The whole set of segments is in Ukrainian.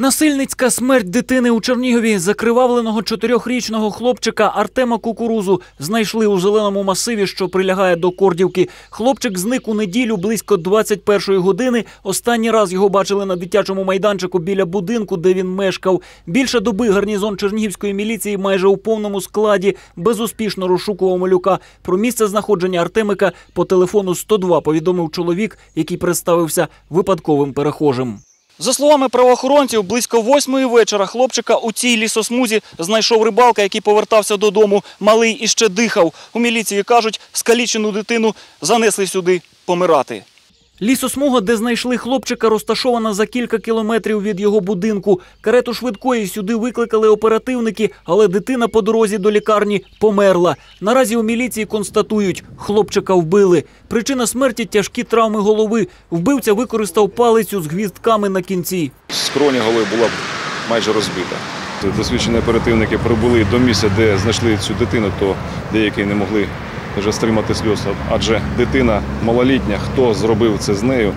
Насильницька смерть дитини у Чернігові закривавленого чотирьохрічного хлопчика Артема Кукурузу знайшли у зеленому масиві, що прилягає до Кордівки. Хлопчик зник у неділю близько 21-ї години. Останній раз його бачили на дитячому майданчику біля будинку, де він мешкав. Більше доби гарнізон Чернігівської міліції майже у повному складі безуспішно розшукував малюка. Про місце знаходження Артемика по телефону 102 повідомив чоловік, який представився випадковим перехожим. За словами правоохоронців, близько восьмої вечора хлопчика у цій лісосмузі знайшов рибалка, який повертався додому. Малий іще дихав. У міліції кажуть, скалічену дитину занесли сюди помирати. Лісосмуга, де знайшли хлопчика, розташована за кілька кілометрів від його будинку. Карету швидкої сюди викликали оперативники, але дитина по дорозі до лікарні померла. Наразі у міліції констатують, хлопчика вбили. Причина смерті тяжкі травми голови. Вбивця використав палицю з гвіздками на кінці. скроня голови була майже розбита. Досвідчені оперативники прибули до місця, де знайшли цю дитину, то деякі не могли вже стримати сльоз, адже дитина малолітня, хто зробив це з нею,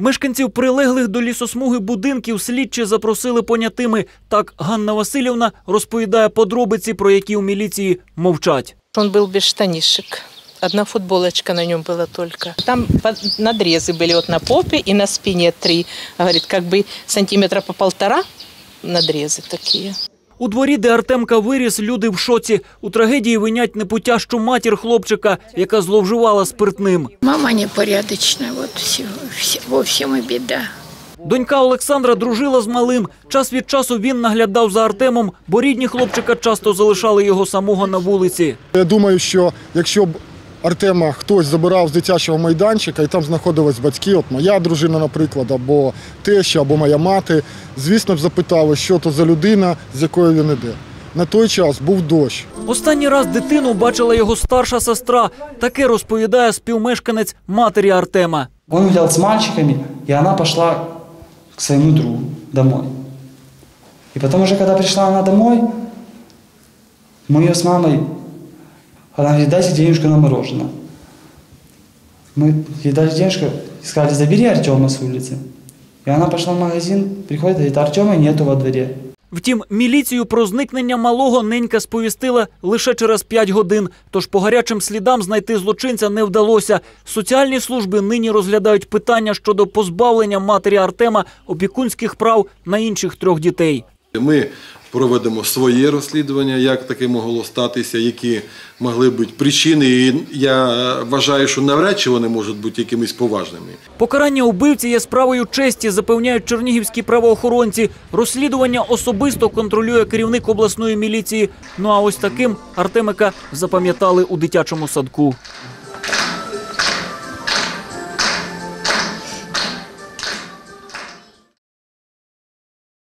Мешканців прилеглих до лісосмуги будинків слідчі запросили понятими. Так Ганна Васильівна розповідає подробиці, про які у міліції мовчать. Он был без штанишек. Одна футболочка на нем была только. Там под- надрезы были вот на попе и на спине три. Говорит, как бы сантиметра по полтора надрезы такие. У дворі, де Артемка виріс, люди в шоці. У трагедії винять непутящу матір хлопчика, яка зловживала спиртним. Мама непорядочная, вот все, все, во беда. Донька Олександра дружила з малим. Час від часу він наглядав за Артемом, бо рідні хлопчика часто залишали його самого на вулиці. Я думаю, що якщо б Артема хтось забирав з дитячого майданчика і там знаходились батьки, от моя дружина, наприклад, або теща, або моя мати, звісно б запитали, що то за людина, з якою він іде. На той час був дощ. Останній раз дитину бачила його старша сестра. Таке розповідає співмешканець матері Артема. Он гулял с мальчиками, и она пошла к своему другу домой. И потом уже, когда пришла она домой, мы ее с мамой, она говорит, дайте денежку на мороженое. Мы ей дали денежку и сказали, забери Артема с улицы. И она пошла в магазин, приходит, говорит, Артема нету во дворе. Втім, міліцію про зникнення малого ненька сповістила лише через 5 годин. Тож по гарячим слідам знайти злочинця не вдалося. Соціальні служби нині розглядають питання щодо позбавлення матері Артема опікунських прав на інших трьох дітей. Ми проведемо своє розслідування, як таке могло статися, які могли бути причини. І я вважаю, що навряд чи вони можуть бути якимись поважними. Покарання убивці є справою честі, запевняють чернігівські правоохоронці. Розслідування особисто контролює керівник обласної міліції. Ну а ось таким Артемика запам'ятали у дитячому садку.